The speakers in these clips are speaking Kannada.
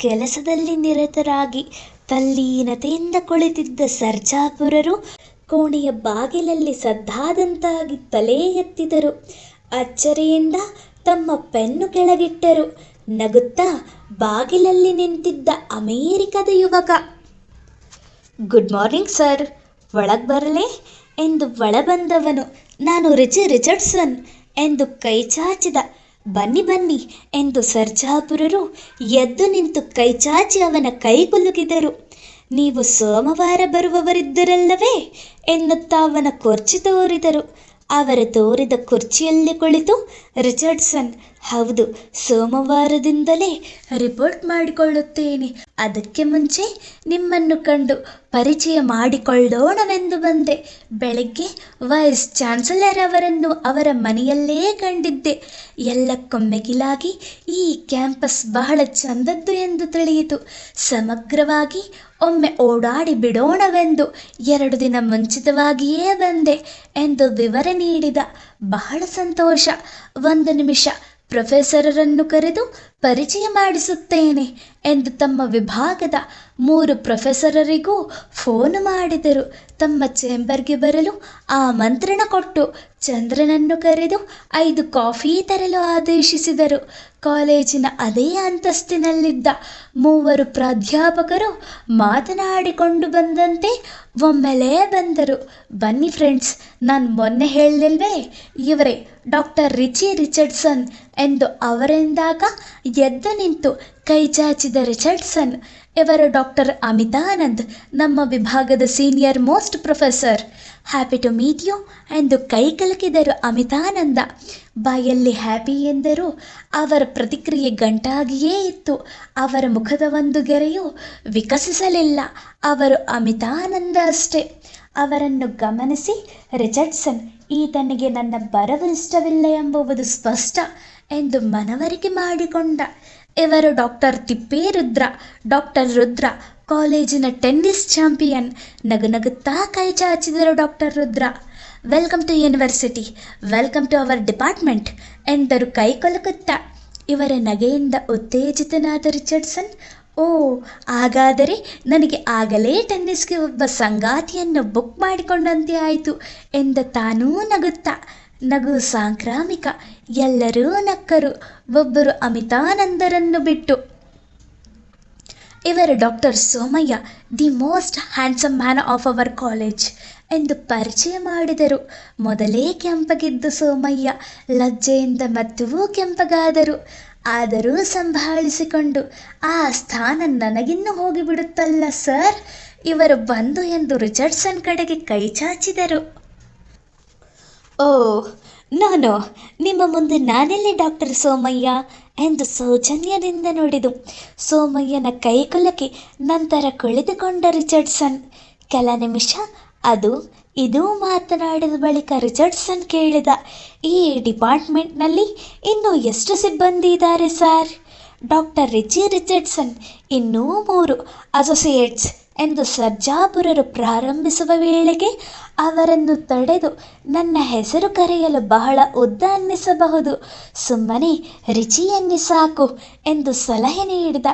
ಕೆಲಸದಲ್ಲಿ ನಿರತರಾಗಿ ತಲ್ಲೀನತೆಯಿಂದ ಕುಳಿತಿದ್ದ ಸರ್ಜಾಪುರರು ಕೋಣೆಯ ಬಾಗಿಲಲ್ಲಿ ಸದ್ದಾದಂತಾಗಿ ತಲೆ ಎತ್ತಿದರು. ಅಚ್ಚರಿಯಿಂದ ತಮ್ಮ ಪೆನ್ನು ಕೆಳಗಿಟ್ಟರು. ನಗುತ್ತಾ ಬಾಗಿಲಲ್ಲಿ ನಿಂತಿದ್ದ ಅಮೇರಿಕದ ಯುವಕ. Good morning sir. ಒಳಗೆ ಬರಲೇ? ಎಂದು ಒಳಬಂದವನು. ನಾನು ರಿಚಿ ರಿಚರ್ಡ್ಸನ್ ಎಂದು ಕೈ ಚಾಚಿದ ಬನ್ನಿ ಬನ್ನಿ ಎಂದು ಸರ್ಜಾಪುರರು ಎದ್ದು ನಿಂತು ಕೈಚಾಚಿ ಅವನ ಕೈ ಕುಲುಕಿದರು ನೀವು ಸೋಮವಾರ ಬರುವವರಿದ್ದರಲ್ಲವೇ ಎನ್ನುತ್ತಾ ಅವನ ಕುರ್ಚಿ ತೋರಿದರು. ಅವರು ತೋರಿದ ಕುರ್ಚಿಯಲ್ಲಿ ಕುಳಿತು ರಿಚರ್ಡ್ಸನ್ ಹೌದು, ಸೋಮವಾರದಿಂದಲೇ ರಿಪೋರ್ಟ್ ಮಾಡಿಕೊಳ್ಳುತ್ತೇನೆ. ಅದಕ್ಕೆ ಮುಂಚೆ ನಿಮ್ಮನ್ನು ಕಂಡು ಪರಿಚಯ ಮಾಡಿಕೊಳ್ಳೋಣವೆಂದು ಬಂದೆ. ಬೆಳಗ್ಗೆ ವೈಸ್ ಚಾನ್ಸಲರ್ ಅವರನ್ನು ಅವರ ಮನೆಯಲ್ಲೇ ಕಂಡಿದ್ದೆ. ಎಲ್ಲಕ್ಕೂ ಮಿಗಿಲಾಗಿ ಈ ಕ್ಯಾಂಪಸ್ ಬಹಳ ಚಂದದ್ದು ಎಂದು ತಿಳಿಯಿತು. ಸಮಗ್ರವಾಗಿ ಒಮ್ಮೆ ಓಡಾಡಿ ಬಿಡೋಣವೆಂದು ಎರಡು ದಿನ ಮುಂಚಿತವಾಗಿಯೇ ಬಂದೆ ಎಂದು ವಿವರ ನೀಡಿದ ಬಹಳ ಸಂತೋಷ. ಒಂದು ನಿಮಿಷ ಪ್ರೊಫೆಸರರನ್ನು ಕರೆದು ಪರಿಚಯ ಮಾಡಿಸುತ್ತೇನೆ ಎಂದು ತಮ್ಮ ವಿಭಾಗದ ಮೂರು ಪ್ರೊಫೆಸರರಿಗೂ ಫೋನ್ ಮಾಡಿದರು. ತಮ್ಮ ಚೇಂಬರ್ಗೆ ಬರಲು ಆಮಂತ್ರಣ ಕೊಟ್ಟು ಚಂದ್ರನನ್ನು ಕರೆದು ಐದು ಕಾಫಿ ತರಲು ಆದೇಶಿಸಿದರು. ಕಾಲೇಜಿನ ಅದೇ ಅಂತಸ್ತಿನಲ್ಲಿದ್ದ ಮೂವರು ಪ್ರಾಧ್ಯಾಪಕರು ಮಾತನಾಡಿಕೊಂಡು ಬಂದಂತೆ ಒಮ್ಮೆಲೇ ಬಂದರು. ಬನ್ನಿ ಫ್ರೆಂಡ್ಸ್, ನಾನು ಮೊನ್ನೆ ಹೇಳಲಿಲ್ವೇ ಇವರೇ ಡಾಕ್ಟರ್ ರಿಚಿ ರಿಚರ್ಡ್ಸನ್ ಎಂದು ಅವರೆಂದಾಗ ಎದ್ದು ನಿಂತು ಕೈ ಚಾಚಿದ ರಿಚರ್ಡ್ಸನ್ ಇವರು ಡಾಕ್ಟರ್ ಅಮಿತಾನಂದ್, ನಮ್ಮ ವಿಭಾಗದ senior most professor. Happy to meet you ಎಂದು ಕೈ ಕಲಕಿದರು ಅಮಿತಾನಂದ. ಬಾಯಲ್ಲಿ ಹ್ಯಾಪಿ ಎಂದರು. ಅವರ ಪ್ರತಿಕ್ರಿಯೆ ಗಂಟಾಗಿಯೇ ಇತ್ತು. ಅವರ ಮುಖದ ಒಂದು ಗೆರೆಯು ವಿಕಸಿಸಲಿಲ್ಲ. ಅವರು ಅಮಿತಾನಂದ ಅಷ್ಟೇ ಅವರನ್ನು ಗಮನಿಸಿ ರಿಚರ್ಡ್ಸನ್ ಈತನಿಗೆ ನನ್ನ ಬರವು ಇಷ್ಟವಿಲ್ಲ ಎಂಬುವುದು ಸ್ಪಷ್ಟ ಎಂದು ಮನವರಿಕೆ ಮಾಡಿಕೊಂಡ. ಇವರು ಡಾಕ್ಟರ್ ತಿಪ್ಪೇರುದ್ರ ಡಾಕ್ಟರ್ ರುದ್ರ, ಕಾಲೇಜಿನ ಟೆನ್ನಿಸ್ ಚಾಂಪಿಯನ್ ನಗುನಗುತ್ತಾ ಕೈ ಚಾಚಿದರು doctor Rudra. Welcome to university, welcome to our department, ಎಂದರು ಕೈ ಕೊಲಕುತ್ತಾ. ಇವರ ನಗೆಯಿಂದ ಉತ್ತೇಜಿತನಾದ ರಿಚರ್ಡ್ಸನ್ ಓ, ಹಾಗಾದರೆ ನನಗೆ ಆಗಲೇ ಟೆನ್ನಿಸ್ಗೆ ಒಬ್ಬ ಸಂಗಾತಿಯನ್ನು ಬುಕ್ ಮಾಡಿಕೊಂಡಂತೆ ಆಯಿತು ಎಂದ ತಾನೂ ನಗುತ್ತಾ. ನಗು ಸಾಂಕ್ರಾಮಿಕ, ಎಲ್ಲರೂ ನಕ್ಕರು, ಒಬ್ಬರು ಅಮಿತಾನಂದರನ್ನು ಬಿಟ್ಟು. ಇವರು doctor Somaiah the most handsome man of our college ಎಂದು ಪರಿಚಯ ಮಾಡಿದರು. ಮೊದಲೇ ಕೆಂಪಗಿದ್ದ ಸೋಮಯ್ಯ, ಲಜ್ಜೆಯಿಂದ ಮತ್ತೂ ಕೆಂಪಗಾದರು. ಆದರೂ ಸಂಭಾಳಿಸಿಕೊಂಡು, ಆ ಸ್ಥಾನ ನನಗಿನ್ನೂ ಹೋಗಿಬಿಡುತ್ತಲ್ಲ, ಸರ್? ಇವರು ಬಂದು ಎಂದು ರಿಚರ್ಡ್ಸನ್ ಕಡೆಗೆ ಕೈ ಚಾಚಿದರು. ಓ, ನಾನು, ನಿಮ್ಮ ಮುಂದೆ ನಾನೆಲ್ಲಿ ಡಾಕ್ಟರ್ ಸೋಮಯ್ಯ ಎಂದು ಸೌಜನ್ಯದಿಂದ ನೋಡಿದು. ಸೋಮಯ್ಯನ ಕೈಕುಲಕಿ ನಂತರ ಕುಳಿತುಕೊಂಡ ರಿಚರ್ಡ್ಸನ್, ಕೆಲ ನಿಮಿಷ, ಅದು ಇದು ಮಾತನಾಡಿದ ಬಳಿಕ ರಿಚರ್ಡ್ಸನ್ ಕೇಳಿದ, ಈ ಡಿಪಾರ್ಟ್ಮೆಂಟ್ನಲ್ಲಿ ಇನ್ನೂ ಎಷ್ಟು ಸಿಬ್ಬಂದಿ ಇದ್ದಾರೆ ಸರ್? ಡಾಕ್ಟರ್ ರಿಚಿ ರಿಚರ್ಡ್ಸನ್ ಇನ್ನೂ ಮೂರು ಅಸೋಸಿಯೇಟ್ಸ್ ಎಂದು ಸರ್ಜಾಪುರರು ಪ್ರಾರಂಭಿಸುವ ವೇಳೆಗೆ ಅವರನ್ನು ತಡೆದು ನನ್ನ ಹೆಸರು ಕರೆಯಲು ಬಹಳ ಉದ್ದ ಅನ್ನಿಸಬಹುದು. ಸುಮ್ಮನೆ ರಿಚಿಯನ್ನೇ ಸಾಕು ಎಂದು ಸಲಹೆ ನೀಡಿದ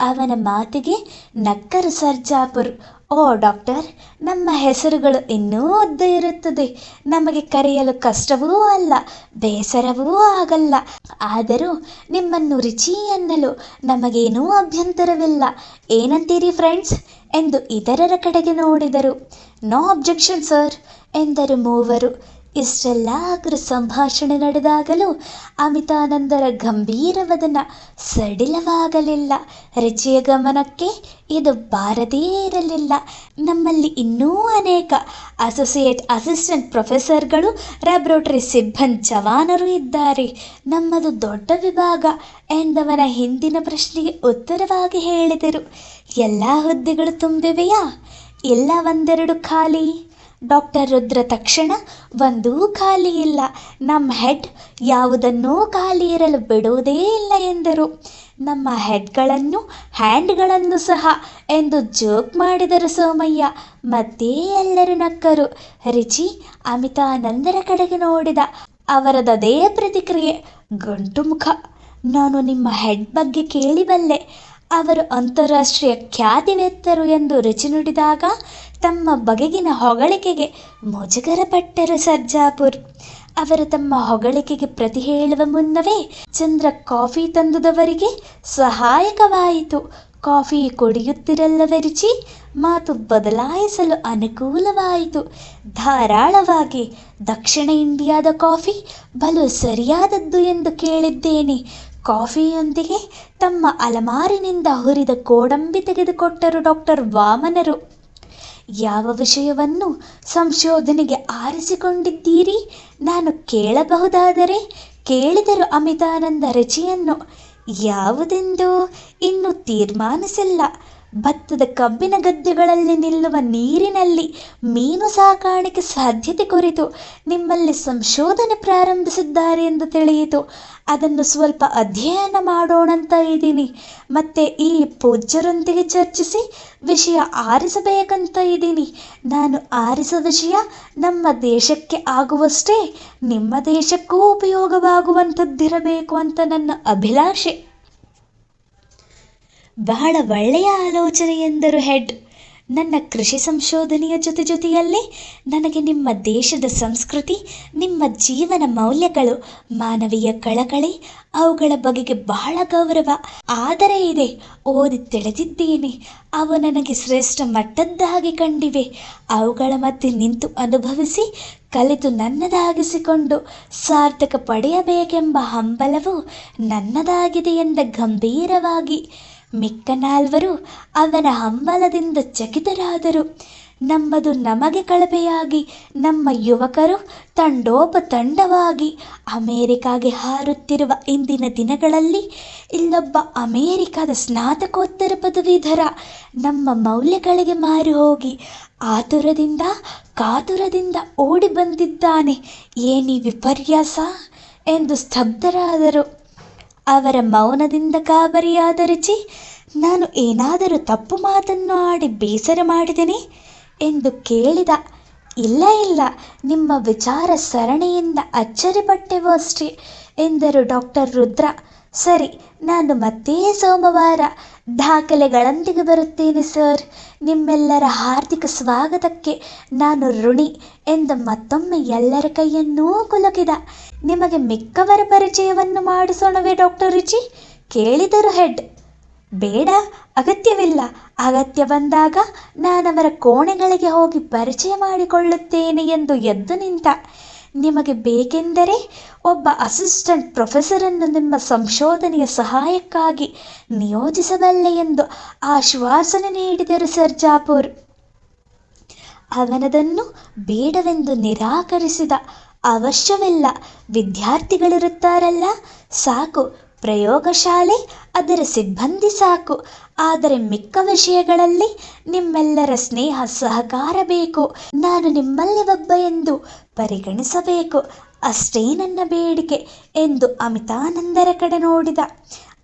ಅವನ ಮಾತಿಗೆ ನಕ್ಕರು ಸರ್ಜಾಪುರ್. ಓ ಡಾಕ್ಟರ್, ನಮ್ಮ ಹೆಸರುಗಳು ಇನ್ನೂ ಉದ್ದ ಇರುತ್ತದೆ. ನಮಗೆ ಕರೆಯಲು ಕಷ್ಟವೂ ಅಲ್ಲ, ಬೇಸರವೂ ಆಗಲ್ಲ. ಆದರೂ ನಿಮ್ಮನ್ನು ರುಚಿ ಎನ್ನಲು ನಮಗೇನೂ ಅಭ್ಯಂತರವಿಲ್ಲ. ಏನಂತೀರಿ ಫ್ರೆಂಡ್ಸ್? ಎಂದು ಇತರರ ಕಡೆಗೆ ನೋಡಿದರು. ನೋ ಅಬ್ಜೆಕ್ಷನ್ ಸರ್, ಎಂದರು ಮೂವರು. ಇಷ್ಟೆಲ್ಲ ಅಗ್ರ ಸಂಭಾಷಣೆ ನಡೆದಾಗಲೂ ಅಮಿತಾನಂದರ ಗಂಭೀರ ವದನ ಸಡಿಲವಾಗಲಿಲ್ಲ. ರುಚಿಯ ಗಮನಕ್ಕೆ ಇದು ಬಾರದೇ ಇರಲಿಲ್ಲ. ನಮ್ಮಲ್ಲಿ ಇನ್ನೂ ಅನೇಕ ಅಸೋಸಿಯೇಟ್ ಅಸಿಸ್ಟೆಂಟ್ ಪ್ರೊಫೆಸರ್ಗಳು ಲ್ಯಾಬ್ರೋಟರಿ ಸಿಬ್ಬಂದಿ ಜವಾನರು ಇದ್ದಾರೆ. ನಮ್ಮದು ದೊಡ್ಡ ವಿಭಾಗ ಎಂದವನ ಹಿಂದಿನ ಪ್ರಶ್ನೆಗೆ ಉತ್ತರವಾಗಿ ಹೇಳಿದರು. ಎಲ್ಲ ಹುದ್ದೆಗಳು ತುಂಬಿವೆಯಾ? ಇಲ್ಲ ಒಂದೆರಡು ಖಾಲಿ? ಡಾಕ್ಟರ್ ರುದ್ರ ತಕ್ಷಣ, ಒಂದೂ ಖಾಲಿ ಇಲ್ಲ. ನಮ್ಮ ಹೆಡ್ ಯಾವುದನ್ನೂ ಖಾಲಿ ಇರಲು ಬಿಡುವುದೇ ಇಲ್ಲ ಎಂದರು. ನಮ್ಮ ಹೆಡ್ಗಳನ್ನು, ಹ್ಯಾಂಡ್ಗಳನ್ನು ಸಹ ಎಂದು ಜೋಕ್ ಮಾಡಿದರು ಸೋಮಯ್ಯ. ಮತ್ತೆ ಎಲ್ಲರೂ ನಕ್ಕರು. ರಿಚಿ ಅಮಿತಾನಂದರ ಕಡೆಗೆ ನೋಡಿದ ಅವರದದೇ ಪ್ರತಿಕ್ರಿಯೆ. ಗಂಟು ಮುಖ. ನಾನು ನಿಮ್ಮ ಹೆಡ್ ಬಗ್ಗೆ ಕೇಳಿಬಲ್ಲೆ. ಅವರು ಅಂತಾರಾಷ್ಟ್ರೀಯ ಖ್ಯಾತಿವೆತ್ತರು ಎಂದು ರುಚಿ ನುಡಿದಾಗ ತಮ್ಮ ಬಗೆಗಿನ ಹೊಗಳಿಕೆಗೆ ಮುಜುಗರಪಟ್ಟರು ಸರ್ಜಾಪುರ್. ಅವರು ತಮ್ಮ ಹೊಗಳಿಕೆಗೆ ಪ್ರತಿ ಹೇಳುವ ಮುನ್ನವೇ ಚಂದ್ರ ಕಾಫಿ ತಂದುದವರಿಗೆ ಸಹಾಯಕವಾಯಿತು. ಕಾಫಿ ಕುಡಿಯುತ್ತಿರಲ್ಲವರಿಚಿ ಮಾತು ಬದಲಾಯಿಸಲು ಅನುಕೂಲವಾಯಿತು. ಧಾರಾಳವಾಗಿ, ದಕ್ಷಿಣ ಇಂಡಿಯಾದ ಕಾಫಿ ಬಲು ಸರಿಯಾದದ್ದು ಎಂದು ಕೇಳಿದ್ದೇನೆ. ಕಾಫಿಯೊಂದಿಗೆ ತಮ್ಮ ಅಲಮಾರಿನಿಂದ ಹುರಿದ ಕೋಡಂಬಿ ತೆಗೆದುಕೊಟ್ಟರು ಡಾಕ್ಟರ್ ವಾಮನರು. ಯಾವ ವಿಷಯವನ್ನು ಸಂಶೋಧನೆಗೆ ಆರಿಸಿಕೊಂಡಿದ್ದೀರಿ? ನಾನು ಕೇಳಬಹುದಾದರೆ ಕೇಳಿದರು ಅಮಿತಾನಂದ ರುಚಿಯನ್ನು ಯಾವುದೆಂದು ಇನ್ನೂ ತೀರ್ಮಾನಿಸಿಲ್ಲ. ಭತ್ತದ ಕಬ್ಬಿನ ಗದ್ದೆಗಳಲ್ಲಿ ನಿಲ್ಲುವ ನೀರಿನಲ್ಲಿ ಮೀನು ಸಾಕಾಣಿಕೆ ಸಾಧ್ಯತೆ ಕುರಿತು ನಿಮ್ಮಲ್ಲಿ ಸಂಶೋಧನೆ ಪ್ರಾರಂಭಿಸಿದ್ದಾರೆ ಎಂದು ತಿಳಿಯಿತು. ಅದನ್ನು ಸ್ವಲ್ಪ ಅಧ್ಯಯನ ಮಾಡೋಣಂತ ಇದ್ದೀನಿ. ಮತ್ತೆ ಈ ಪೂಜ್ಯರೊಂದಿಗೆ ಚರ್ಚಿಸಿ ವಿಷಯ ಆರಿಸಬೇಕಂತ ಇದ್ದೀನಿ. ನಾನು ಆರಿಸುವ ವಿಷಯ ನಮ್ಮ ದೇಶಕ್ಕೆ ಆಗುವಷ್ಟೇ ನಿಮ್ಮ ದೇಶಕ್ಕೂ ಉಪಯೋಗವಾಗುವಂಥದ್ದಿರಬೇಕು ಅಂತ ನನ್ನ ಅಭಿಲಾಷೆ. ಬಹಳ ಒಳ್ಳೆಯ ಆಲೋಚನೆ ಎಂದರು ಹೆಡ್. ನನ್ನ ಕೃಷಿ ಸಂಶೋಧನೆಯ ಜೊತೆ ಜೊತೆಯಲ್ಲೇ ನನಗೆ ನಿಮ್ಮ ದೇಶದ ಸಂಸ್ಕೃತಿ, ನಿಮ್ಮ ಜೀವನ ಮೌಲ್ಯಗಳು, ಮಾನವೀಯ ಕಳಕಳಿ, ಅವುಗಳ ಬಗೆಗೆ ಬಹಳ ಗೌರವ, ಆದರೆ ಇದೆ, ಓದಿ ತಿಳಿದಿದ್ದೇನೆ. ಅವು ನನಗೆ ಶ್ರೇಷ್ಠ ಮಟ್ಟದ್ದಾಗಿ ಕಂಡಿವೆ. ಅವುಗಳ ಮಧ್ಯೆ ನಿಂತು ಅನುಭವಿಸಿ, ಕಲಿತು ನನ್ನದಾಗಿಸಿಕೊಂಡು ಸಾರ್ಥಕ ಪಡೆಯಬೇಕೆಂಬ ಹಂಬಲವು ನನ್ನದಾಗಿದೆ ಎಂದ ಗಂಭೀರವಾಗಿ ಮಿಕ್ಕ ನಾಲ್ವರು ಅವನ ಹಂಬಲದಿಂದ ಚಕಿತರಾದರು. ನಮ್ಮದು ನಮಗೆ ಕಳಪೆಯಾಗಿ, ನಮ್ಮ ಯುವಕರು ತಂಡೋಪ ತಂಡವಾಗಿ ಅಮೇರಿಕಾಗೆ ಹಾರುತ್ತಿರುವ ಇಂದಿನ ದಿನಗಳಲ್ಲಿ ಇಲ್ಲೊಬ್ಬ ಅಮೇರಿಕಾದ ಸ್ನಾತಕೋತ್ತರ ಪದವೀಧರ ನಮ್ಮ ಮೌಲ್ಯಗಳಿಗೆ ಮಾರು ಹೋಗಿ ಆತುರದಿಂದ, ಕಾತುರದಿಂದ ಓಡಿ ಬಂದಿದ್ದಾನೆ. ಏನಿ ವಿಪರ್ಯಾಸ ಎಂದು ಸ್ತಬ್ಧರಾದರು. ಅವರ ಮೌನದಿಂದ ಗಾಬರಿಯಾದ ರುಚಿ ನಾನು ಏನಾದರೂ ತಪ್ಪು ಮಾತನ್ನು ಆಡಿ ಬೇಸರ ಮಾಡಿದೆನೆ ಎಂದು ಕೇಳಿದ, ಇಲ್ಲ ಇಲ್ಲ, ನಿಮ್ಮ ವಿಚಾರ ಸರಣಿಯಿಂದ ಅಚ್ಚರಿಪಟ್ಟೆವು ಅಷ್ಟೇ ಎಂದರು ಡಾಕ್ಟರ್ ರುದ್ರ. ಸರಿ, ನಾನು ಮತ್ತೆ ಸೋಮವಾರ ದಾಖಲೆಗಳೊಂದಿಗೆ ಬರುತ್ತೇನೆ ಸರ್ ನಿಮ್ಮೆಲ್ಲರ ಹಾರ್ದಿಕ ಸ್ವಾಗತಕ್ಕೆ ನಾನು ಋಣಿ ಎಂದು ಮತ್ತೊಮ್ಮೆ ಎಲ್ಲರ ಕೈಯನ್ನೂ ಕುಲುಕಿದ. ನಿಮಗೆ ಮಿಕ್ಕವರ ಪರಿಚಯವನ್ನು ಮಾಡಿಸೋಣವೇ ಡಾಕ್ಟರ್ ರುಚಿ ಕೇಳಿದರು ಹೆಡ್ ಬೇಡ, ಅಗತ್ಯವಿಲ್ಲ. ಅಗತ್ಯ ಬಂದಾಗ ನಾನವರ ಕೋಣೆಗಳಿಗೆ ಹೋಗಿ ಪರಿಚಯ ಮಾಡಿಕೊಳ್ಳುತ್ತೇನೆ ಎಂದು ಎದ್ದು ನಿಂತ. ನಿಮಗೆ ಬೇಕೆಂದರೆ ಒಬ್ಬ ಅಸಿಸ್ಟೆಂಟ್ ಪ್ರೊಫೆಸರನ್ನು ನಿಮ್ಮ ಸಂಶೋಧನೆಯ ಸಹಾಯಕ್ಕಾಗಿ ನಿಯೋಜಿಸಬಲ್ಲೆ ಎಂದು ಆಶ್ವಾಸನೆ ನೀಡಿದರು, ಸರ್ ಜಾಪೂರ್. ಅವನದನ್ನು ಬೇಡವೆಂದು ನಿರಾಕರಿಸಿದ ಅವಶ್ಯವಿಲ್ಲ. ವಿದ್ಯಾರ್ಥಿಗಳಿರುತ್ತಾರಲ್ಲ, ಸಾಕು. ಪ್ರಯೋಗಶಾಲೆ, ಅದರ ಸಿಬ್ಬಂದಿ ಸಾಕು. ಆದರೆ ಮಿಕ್ಕ ವಿಷಯಗಳಲ್ಲಿ ನಿಮ್ಮೆಲ್ಲರ ಸ್ನೇಹ ಸಹಕಾರ ಬೇಕು. ನಾನು ನಿಮ್ಮಲ್ಲಿ ಒಬ್ಬ ಎಂದು ಪರಿಗಣಿಸಬೇಕು. ಅಷ್ಟೇ ನನ್ನ ಬೇಡಿಕೆ ಎಂದು ಅಮಿತಾನಂದರ ಕಡೆ ನೋಡಿದ.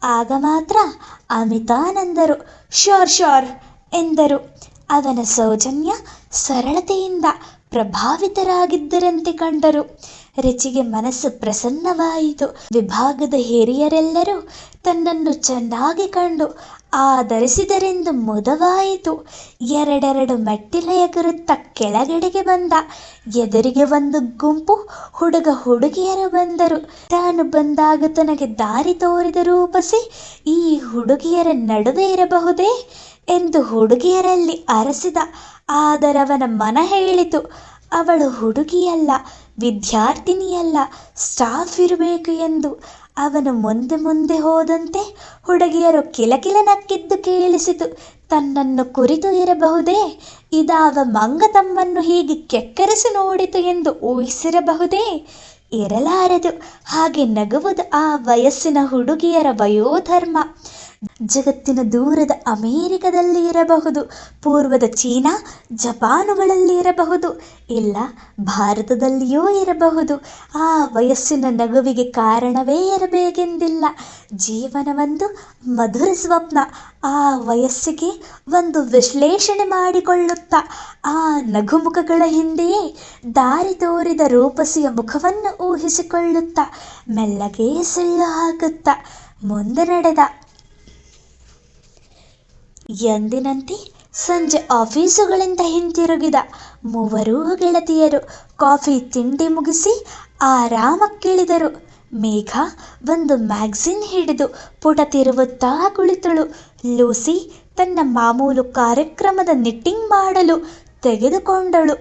ಆಗ ಮಾತ್ರ ಅಮಿತಾನಂದರು. ಶೋರ್ ಶೋರ್ ಎಂದರು. ಅವನ ಸೌಜನ್ಯ ಸರಳತೆಯಿಂದ ಪ್ರಭಾವಿತರಾಗಿದ್ದರಂತೆ ಕಂಡರು. ರುಚಿಗೆ ಮನಸ್ಸು ಪ್ರಸನ್ನವಾಯಿತು. ವಿಭಾಗದ ಹಿರಿಯರೆಲ್ಲರೂ ತನ್ನನ್ನು ಚೆನ್ನಾಗಿ ಕಂಡು ಆಧರಿಸಿದರೆಂದು ಮುದವಾಯಿತು. ಎರಡೆರಡು ಮೆಟ್ಟಿಲೆಯ ಎಗರುತ್ತಾ ಕೆಳಗಡೆಗೆ ಬಂದ. ಎದುರಿಗೆ ಒಂದು ಗುಂಪು ಹುಡುಗ ಹುಡುಗಿಯರು ಬಂದರು. ತಾನು ಬಂದಾಗ ತನಗೆ ದಾರಿ ತೋರಿದ ರೂಪಸಿ ಈ ಹುಡುಗಿಯರ ನಡುವೆ ಇರಬಹುದೇ ಎಂದು ಹುಡುಗಿಯರಲ್ಲಿ ಅರಸಿದ. ಆದರವನ ಮನ ಹೇಳಿತು. ಅವಳು ಹುಡುಗಿಯಲ್ಲ, ವಿದ್ಯಾರ್ಥಿನಿಯಲ್ಲ, ಸ್ಟಾಫ್ ಇರಬೇಕು ಎಂದು. ಅವನು ಮುಂದೆ ಮುಂದೆ ಹೋದಂತೆ ಹುಡುಗಿಯರು ಕಿಲಕಿಲ ನಕ್ಕಿದ್ದು ಕೇಳಿಸಿತು. ತನ್ನನ್ನು ಕುರಿತು ಇರಬಹುದೇ? ಇದಾವ ಮಂಗ ತಮ್ಮನ್ನು ಹೀಗೆ ಕೆಕ್ಕರಿಸಿ ನೋಡಿತು ಎಂದು ಊಹಿಸಿರಬಹುದೇ? ಇರಲಾರದು. ಹಾಗೆ ನಗುವುದು ಆ ವಯಸ್ಸಿನ ಹುಡುಗಿಯರ ವಯೋಧರ್ಮ. ಜಗತ್ತಿನ ದೂರದ ಅಮೇರಿಕದಲ್ಲಿ ಇರಬಹುದು, ಪೂರ್ವದ ಚೀನಾ, ಜಪಾನುಗಳಲ್ಲಿ ಇರಬಹುದು, ಇಲ್ಲ ಭಾರತದಲ್ಲಿಯೂ ಇರಬಹುದು. ಆ ವಯಸ್ಸಿನ ನಗುವಿಗೆ ಕಾರಣವೇ ಇರಬೇಕೆಂದಿಲ್ಲ. ಜೀವನವೊಂದು ಮಧುರ ಸ್ವಪ್ನ. ಆ ವಯಸ್ಸಿಗೆ ಒಂದು ವಿಶ್ಲೇಷಣೆ ಮಾಡಿಕೊಳ್ಳುತ್ತಾ ಆ ನಗುಮುಖಗಳ ಹಿಂದೆಯೇ ದಾರಿ ತೋರಿದ ರೂಪಸಿಯ ಮುಖವನ್ನು ಊಹಿಸಿಕೊಳ್ಳುತ್ತಾ, ಮೆಲ್ಲಗೆ ಸಿಳ್ಳು ಹಾಕುತ್ತಾ ಮುಂದೆ ನಡೆದ ಎಂದಿನಂತೆ ಸಂಜೆ ಆಫೀಸುಗಳಿಂದ ಹಿಂತಿರುಗಿದ ಮೂವರೂ ಗೆಳತಿಯರು ಕಾಫಿ ತಿಂಡಿ ಮುಗಿಸಿ ಆರಾಮಕ್ಕಿಳಿದರು. ಮೇಘ ಒಂದು ಮ್ಯಾಗ್ಝಿನ್ ಹಿಡಿದು ಪುಟ ತಿರುವುತ್ತಾ ಕುಳಿತಳು. ಲೂಸಿ ತನ್ನ ಮಾಮೂಲು ಕಾರ್ಯಕ್ರಮದ ನಿಟ್ಟಿಂಗ್ ಮಾಡಲು ತೆಗೆದುಕೊಂಡಳು.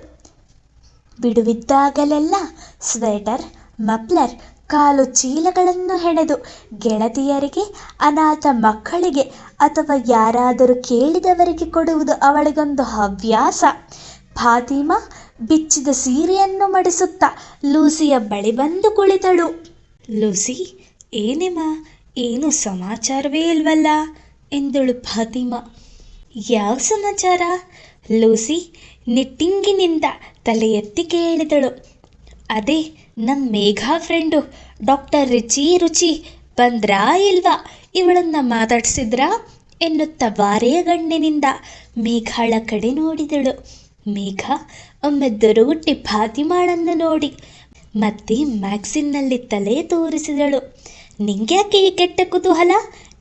ಬಿಡುವಿದ್ದಾಗಲೆಲ್ಲ ಸ್ವೆಟರ್ ಮಫ್ಲರ್ ಕಾಲು ಚೀಲಗಳನ್ನು ಹೆಣೆದು ಗೆಳತಿಯರಿಗೆ, ಅನಾಥ ಮಕ್ಕಳಿಗೆ ಅಥವಾ ಯಾರಾದರೂ ಕೇಳಿದವರಿಗೆ ಕೊಡುವುದು ಅವಳಿಗೊಂದು ಹವ್ಯಾಸ. ಫಾತಿಮಾ ಬಿಚ್ಚಿದ ಸೀರೆಯನ್ನು ಮಡಿಸುತ್ತಾ ಲೂಸಿಯ ಬಳಿ ಬಂದು ಕುಳಿತಳು. ಲೂಸಿ, ಏನೇಮ್ಮ, ಏನು ಸಮಾಚಾರವೇ ಇಲ್ವಲ್ಲ? ಎಂದಳು ಫಾತಿಮಾ. ಯಾವ ಸಮಾಚಾರ? ಲೂಸಿ ನಿಟ್ಟಿಂಗಿನಿಂದ ತಲೆ ಎತ್ತಿ ಕೇಳಿದಳು. ಅದೇ ನಮ್ಮ ಮೇಘಾ ಫ್ರೆಂಡು ಡಾಕ್ಟರ್ ರುಚಿ ರುಚಿ ಬಂದ್ರಾ ಇಲ್ವಾ? ಇವಳನ್ನ ಮಾತಾಡ್ಸಿದ್ರಾ? ಎನ್ನುತ್ತಾ ಬಾರೆಯ ಗಣ್ಣಿನಿಂದ ಮೇಘಾಳ ಕಡೆ ನೋಡಿದಳು. ಮೇಘ, ಒಮ್ಮೆ ದೊರಗುಟ್ಟಿ ಫಾತಿಮಾಳನ್ನು ನೋಡಿ. ಮತ್ತೆ ಮ್ಯಾಕ್ಸಿನ್ನಲ್ಲಿ ತಲೆ ತೋರಿಸಿದಳು. ನಿಂಗ್ಯಾಕೆ ಈ ಕೆಟ್ಟ ಕುತೂಹಲ?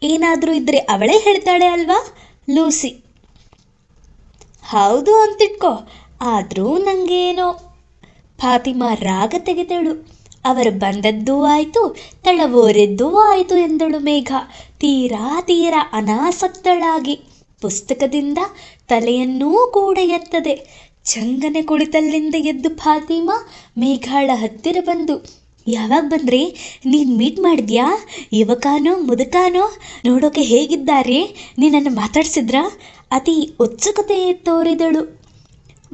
ಏನಾದರೂ ಇದ್ರೆ ಅವಳೇ ಹೇಳ್ತಾಳೆ ಅಲ್ವಾ? ಲೂಸಿ. ಹೌದು ಅಂತಿಟ್ಕೋ, ಆದರೂ ನನಗೇನೋ ಫಾತಿಮಾ ರಾಗ ತೆಗೆದಳು. ಅವರು ಬಂದದ್ದೂ ಆಯಿತು, ತಳವೋರೆದ್ದೂ ಆಯಿತು ಎಂದಳು ಮೇಘ. ತೀರಾ ತೀರಾ ಅನಾಸಕ್ತಳಾಗಿ. ಪುಸ್ತಕದಿಂದ ತಲೆಯನ್ನೂ ಕೂಡ ಎತ್ತದೆ. ಚಂಗನೆ ಕುಳಿತಲ್ಲಿಂದ ಎದ್ದು ಫಾತಿಮಾ ಮೇಘಾಳ ಹತ್ತಿರ ಬಂದು, ಯಾವಾಗ ಬಂದ್ರಿ? ನೀನು ಮೀಟ್ ಮಾಡಿದ್ಯಾ? ಯುವಕಾನೋ, ಮುದುಕಾನೋ? ನೋಡೋಕೆ ಹೇಗಿದ್ದಾರೆ? ನೀನನ್ನು ಮಾತಾಡ್ಸಿದ್ರಾ? ಅತಿ ಉತ್ಸುಕತೆ ತೋರಿದಳು.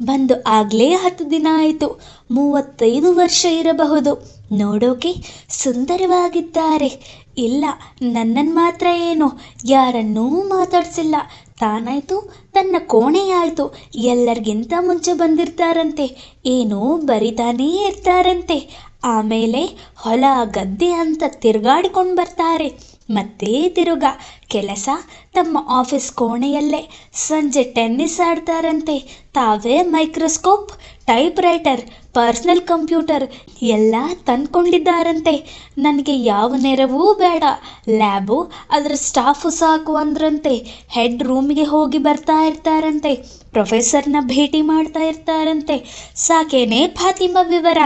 ಬಂದು ಆಗಲೇ ಹತ್ತು ದಿನ ಆಯಿತು. ಮೂವತ್ತೈದು ವರ್ಷ ಇರಬಹುದು. ನೋಡೋಕೆ ಸುಂದರವಾಗಿದ್ದಾರೆ. ಇಲ್ಲ ನನ್ನನ್ನು ಮಾತ್ರ ಏನು? ಯಾರನ್ನೂ ಮಾತಾಡಿಸಿಲ್ಲ. ತಾನಾಯ್ತು, ತನ್ನ ಕೋಣೆಯಾಯಿತು ಎಲ್ಲರಿಗಿಂತ ಮುಂಚೆ ಬಂದಿರ್ತಾರಂತೆ. ಏನೋ ಬರಿತಾನೇ ಇರ್ತಾರಂತೆ. ಆಮೇಲೆ ಹೊಲ ಗದ್ದೆ ಅಂತ ತಿರುಗಾಡಿಕೊಂಡು ಬರ್ತಾರೆ. ಮತ್ತೆ ತಿರುಗ ಕೆಲಸ ತಮ್ಮ ಆಫೀಸ್ ಕೋಣೆಯಲ್ಲೇ. ಸಂಜೆ ಟೆನ್ನಿಸ್ ಆಡ್ತಾರಂತೆ. ತಾವೇ microscope typewriter personal computer ಎಲ್ಲ ತಂದ್ಕೊಂಡಿದ್ದಾರಂತೆ. ನನಗೆ ಯಾವ ನೆರವೂ ಬೇಡ. ಲ್ಯಾಬು ಅದರ ಸ್ಟಾಫು ಸಾಕು ಅಂದ್ರಂತೆ. ಹೆಡ್ ರೂಮಿಗೆ ಹೋಗಿ ಬರ್ತಾ ಇರ್ತಾರಂತೆ. ಪ್ರೊಫೆಸರ್ನ ಭೇಟಿ ಮಾಡ್ತಾ ಇರ್ತಾರಂತೆ. ಸಾಕೇನೇ ಫಾತಿಮಾ ವಿವರ.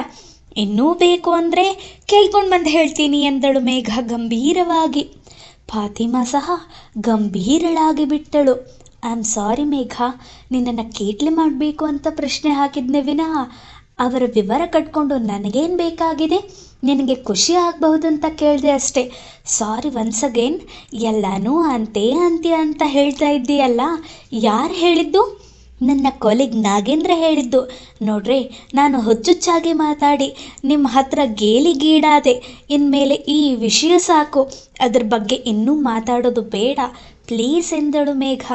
ಇನ್ನೂ ಬೇಕು ಅಂದರೆ ಕೇಳ್ಕೊಂಡು ಬಂದು ಹೇಳ್ತೀನಿ ಎಂದಳು ಮೇಘ ಗಂಭೀರವಾಗಿ. ಫಾತಿಮಾ ಸಹ ಗಂಭೀರಳಾಗಿ ಬಿಟ್ಟಳು. I am sorry Megha. ನಿನ್ನನ್ನು ಕೇಟ್ಲಿ ಮಾಡಬೇಕು ಅಂತ ಪ್ರಶ್ನೆ ಹಾಕಿದ್ನೆ ವಿನಃ ಅವರ ವಿವರ ಕಟ್ಕೊಂಡು ನನಗೇನು ಬೇಕಾಗಿದೆ? ನಿನಗೆ ಖುಷಿ ಆಗಬಹುದು ಅಂತ ಕೇಳಿದೆ ಅಷ್ಟೇ. ಸಾರಿ ಒನ್ಸ್ ಅಗೇನ್ ಎಲ್ಲನೂ ಅಂತೆ ಅಂತೆ ಅಂತ ಹೇಳ್ತಾ ಇದ್ದೀಯಲ್ಲ. ಯಾರು ಹೇಳಿದ್ದು? ನನ್ನ ಕೊಲೆಗ್ ನಾಗೇಂದ್ರ ಹೇಳಿದ್ದು. ನೋಡ್ರಿ, ನಾನು ಹುಚ್ಚುಚ್ಚಾಗಿ ಮಾತಾಡಿ ನಿಮ್ಮ ಹತ್ರ ಗೇಲಿಗೀಡಾದೆ ಇನ್ಮೇಲೆ ಈ ವಿಷಯ ಸಾಕು. ಅದ್ರ ಬಗ್ಗೆ ಇನ್ನೂ ಮಾತಾಡೋದು ಬೇಡ. ಪ್ಲೀಸ್ ಎಂದಳು ಮೇಘ.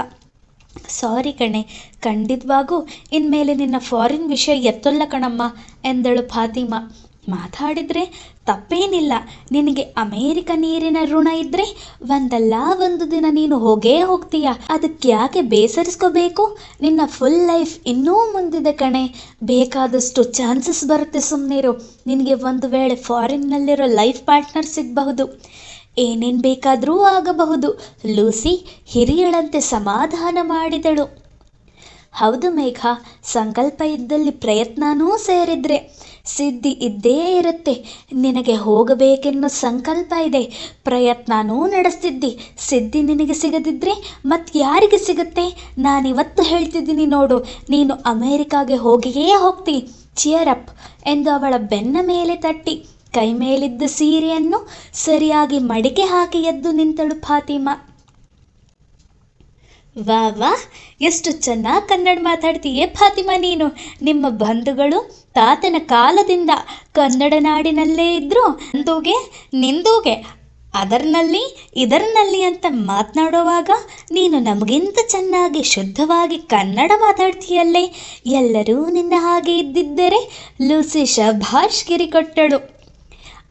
ಸಾರಿ ಕಣೆ, ಖಂಡಿತವಾಗೂ, ಇನ್ಮೇಲೆ ನಿನ್ನ ಫಾರಿನ್ ವಿಷಯ ಎತ್ತಲ್ಲ ಕಣಮ್ಮ, ಎಂದಳು ಫಾತಿಮಾ. ಮಾತಾಡಿದರೆ ತಪ್ಪೇನಿಲ್ಲ. ನಿನಗೆ ಅಮೇರಿಕ ನೀರಿನ ಋಣ ಇದ್ದರೆ ಒಂದಲ್ಲ ಒಂದು ದಿನ ನೀನು ಹೋಗೇ ಹೋಗ್ತೀಯ. ಅದಕ್ಕೆ ಯಾಕೆ ಬೇಸರಿಸ್ಕೋಬೇಕು? ನಿನ್ನ ಫುಲ್ ಲೈಫ್ ಇನ್ನೂ ಮುಂದಿದೆ ಕಣೆ. ಬೇಕಾದಷ್ಟು ಚಾನ್ಸಸ್ ಬರುತ್ತೆ ಸುಮ್ಮನಿರು ನಿನಗೆ ಒಂದು ವೇಳೆ ಫಾರಿನ್ನಲ್ಲಿರೋ ಲೈಫ್ ಪಾರ್ಟ್ನರ್ ಸಿಗಬಹುದು. ಏನೇನು ಬೇಕಾದರೂ ಆಗಬಹುದು. ಲೂಸಿ ಹಿರಿಯಳಂತೆ ಸಮಾಧಾನ ಮಾಡಿದಳು. ಹೌದು ಮೇಘ, ಸಂಕಲ್ಪ ಇದ್ದಲ್ಲಿ ಪ್ರಯತ್ನನೂ ಸೇರಿದ್ರೆ. ಸಿದ್ಧಿ ಇದ್ದೇ ಇರುತ್ತೆ. ನಿನಗೆ ಹೋಗಬೇಕೆನ್ನೋ ಸಂಕಲ್ಪ ಇದೆ. ಪ್ರಯತ್ನನೂ ನಡೆಸ್ತಿದ್ದಿ. ಸಿದ್ಧಿ ನಿನಗೆ ಸಿಗದಿದ್ದರೆ ಮತ್ತೆ ಯಾರಿಗೆ ಸಿಗುತ್ತೆ? ನಾನಿವತ್ತು ಹೇಳ್ತಿದ್ದೀನಿ ನೋಡು. ನೀನು ಅಮೇರಿಕಾಗೆ ಹೋಗಿಯೇ ಹೋಗ್ತಿ. ಅಪ್ ಎಂದು ಅವಳ ಬೆನ್ನ ಮೇಲೆ ತಟ್ಟಿ. ಕೈ ಮೇಲಿದ್ದ ಸೀರೆಯನ್ನು ಸರಿಯಾಗಿ ಮಡಿಕೆ ಹಾಕಿ ಎದ್ದು ನಿಂತಳು ಫಾತಿಮಾ. ವಾ ವಾ. ಎಷ್ಟು ಚೆನ್ನಾಗಿ ಕನ್ನಡ ಮಾತಾಡ್ತೀಯೇ ಫಾತಿಮಾ ನೀನು. ನಿಮ್ಮ ಬಂಧುಗಳು ತಾತನ ಕಾಲದಿಂದ ಕನ್ನಡ ನಾಡಿನಲ್ಲೇ ಇದ್ದರು ಅಂದೂಗೆ ನಿಂದೂಗೆ. ಅದರ್ನಲ್ಲಿ, ಇದರ್ನಲ್ಲಿ ಅಂತ ಮಾತನಾಡುವಾಗ ನೀನು ನಮಗಿಂತ ಚೆನ್ನಾಗಿ ಶುದ್ಧವಾಗಿ ಕನ್ನಡ ಮಾತಾಡ್ತೀಯಲ್ಲೇ. ಎಲ್ಲರೂ ನಿನ್ನ ಹಾಗೆ ಇದ್ದಿದ್ದರೆ ಲೂಸಿ ಶಭಾಷ್ ಗಿರಿ ಕೊಟ್ಟಳು.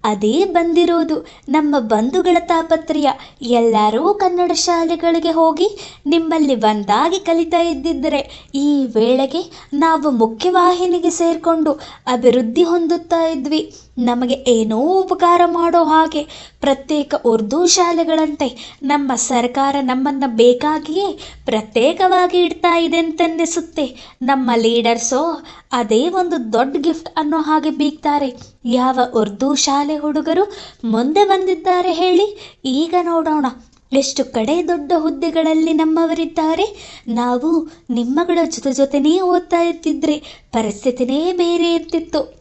ಅದೇ ಬಂದಿರೋದು. ನಮ್ಮ ಬಂಧುಗಳ ತಾಪತ್ರಯ. ಎಲ್ಲರೂ ಕನ್ನಡ ಶಾಲೆಗಳಿಗೆ ಹೋಗಿ ನಿಮ್ಮಲ್ಲಿ ಒಂದಾಗಿ ಕಲಿತಾ ಇದ್ದಿದ್ದರೆ ಈ ವೇಳೆಗೆ ನಾವು ಮುಖ್ಯವಾಹಿನಿಗೆ ಸೇರಿಕೊಂಡು ಅಭಿವೃದ್ಧಿ ಹೊಂದುತ್ತಾ ಇದ್ವಿ. ನಮಗೆ ಏನೋ ಉಪಕಾರ ಮಾಡೋ ಹಾಗೆ ಪ್ರತ್ಯೇಕ ಉರ್ದು ಶಾಲೆಗಳಂತೆ ನಮ್ಮ ಸರ್ಕಾರ ನಮ್ಮನ್ನು ಬೇಕಾಗಿಯೇ ಪ್ರತ್ಯೇಕವಾಗಿ ಇಡ್ತಾ ಇದೆ ಅಂತನ್ನಿಸುತ್ತೆ. ನಮ್ಮ ಲೀಡರ್ಸೋ ಅದೇ ಒಂದು ದೊಡ್ಡ ಗಿಫ್ಟ್ ಅನ್ನೋ ಹಾಗೆ ಬೀಗ್ತಾರೆ. ಯಾವ ಉರ್ದು ಶಾಲೆ ಹುಡುಗರು ಮುಂದೆ ಬಂದಿದ್ದಾರೆ ಹೇಳಿ ಈಗ ನೋಡೋಣ. ಎಷ್ಟು ಕಡೆ ದೊಡ್ಡ ಹುದ್ದೆಗಳಲ್ಲಿ ನಮ್ಮವರಿದ್ದಾರೆ. ನಾವು ನಿಮ್ಮಗಳ ಜೊತೆ ಜೊತೆನೇ ಓದ್ತಾ ಇರ್ತಿದ್ರೆ ಪರಿಸ್ಥಿತಿನೇ ಬೇರೆ ಇರ್ತಿತ್ತು.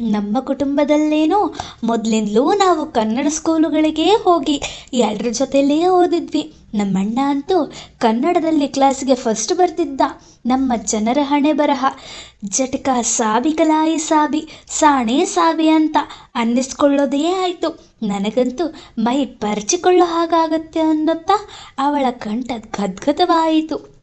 ನಮ್ಮ ಕುಟುಂಬದಲ್ಲೇನೋ ಮೊದಲಿಂದಲೂ ನಾವು ಕನ್ನಡ ಸ್ಕೂಲುಗಳಿಗೆ ಹೋಗಿ ಎಲ್ಲರ ಜೊತೆಯಲ್ಲೇ ಓದಿದ್ವಿ. ನಮ್ಮಣ್ಣ ಅಂತೂ ಕನ್ನಡದಲ್ಲಿ ಕ್ಲಾಸ್ಗೆ ಫಸ್ಟ್ ಬರ್ತಿದ್ದ. ನಮ್ಮ ಜನರ ಹಣೆ ಬರಹ. ಜಟಕ ಸಾಬಿ ಕಲಾಯಿ ಸಾಬಿ, ಸಾಣೆ ಸಾಬಿ ಅಂತ ಅನ್ನಿಸ್ಕೊಳ್ಳೋದೇ ಆಯಿತು. ನನಗಂತೂ ಮೈ ಪರಚಿಕೊಳ್ಳೋ ಹಾಗಾಗತ್ತೆ ಅನ್ನುತ್ತಾ ಅವಳ ಕಂಠ ಗದ್ಗದವಾಯಿತು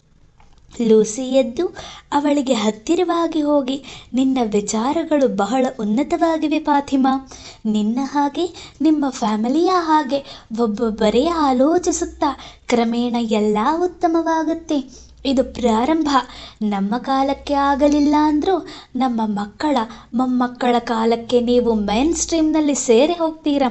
ಲೂಸಿ ಎದ್ದು ಅವಳಿಗೆ ಹತ್ತಿರವಾಗಿ ಹೋಗಿ, ನಿನ್ನ ವಿಚಾರಗಳು ಬಹಳ ಉನ್ನತವಾಗಿವೆ ಫಾತಿಮಾ. ನಿನ್ನ ಹಾಗೆ, ನಿಮ್ಮ ಫ್ಯಾಮಿಲಿಯ ಹಾಗೆ ಒಬ್ಬೊಬ್ಬರೇ ಆಲೋಚಿಸುತ್ತಾ ಕ್ರಮೇಣ ಎಲ್ಲ ಉತ್ತಮವಾಗುತ್ತೆ. ಇದು ಪ್ರಾರಂಭ. ನಮ್ಮ ಕಾಲಕ್ಕೆ ಆಗಲಿಲ್ಲ ಅಂದರೂ ನಮ್ಮ ಮಕ್ಕಳ, ಮೊಮ್ಮಕ್ಕಳ ಕಾಲಕ್ಕೆ ನೀವು ಮೈನ್ ಸ್ಟ್ರೀಮ್ನಲ್ಲಿ ಸೇರಿ ಹೋಗ್ತೀರ?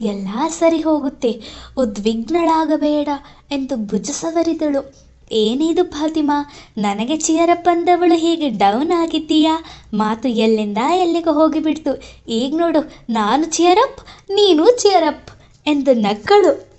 ಎಲ್ಲ ಸರಿ ಹೋಗುತ್ತೆ. ಉದ್ವಿಗ್ನಳಾಗಬೇಡ ಎಂದು ಭುಜ ಸವರಿದಳು ಏನಿದು ಫಾತಿಮಾ? ನನಗೆ ಚಿಯರಪ್ ಅಂದವಳು ಹೀಗೆ ಡೌನ್ ಆಗಿದ್ದೀಯಾ? ಮಾತು ಎಲ್ಲಿಂದ ಎಲ್ಲಿಗೆ ಹೋಗಿಬಿಡ್ತು? ಈಗ ನೋಡು, ನಾನು ಚಿಯರಪ್ ನೀನು ಚಿಯರಪ್ ಎಂದು ನಕ್ಕಳು.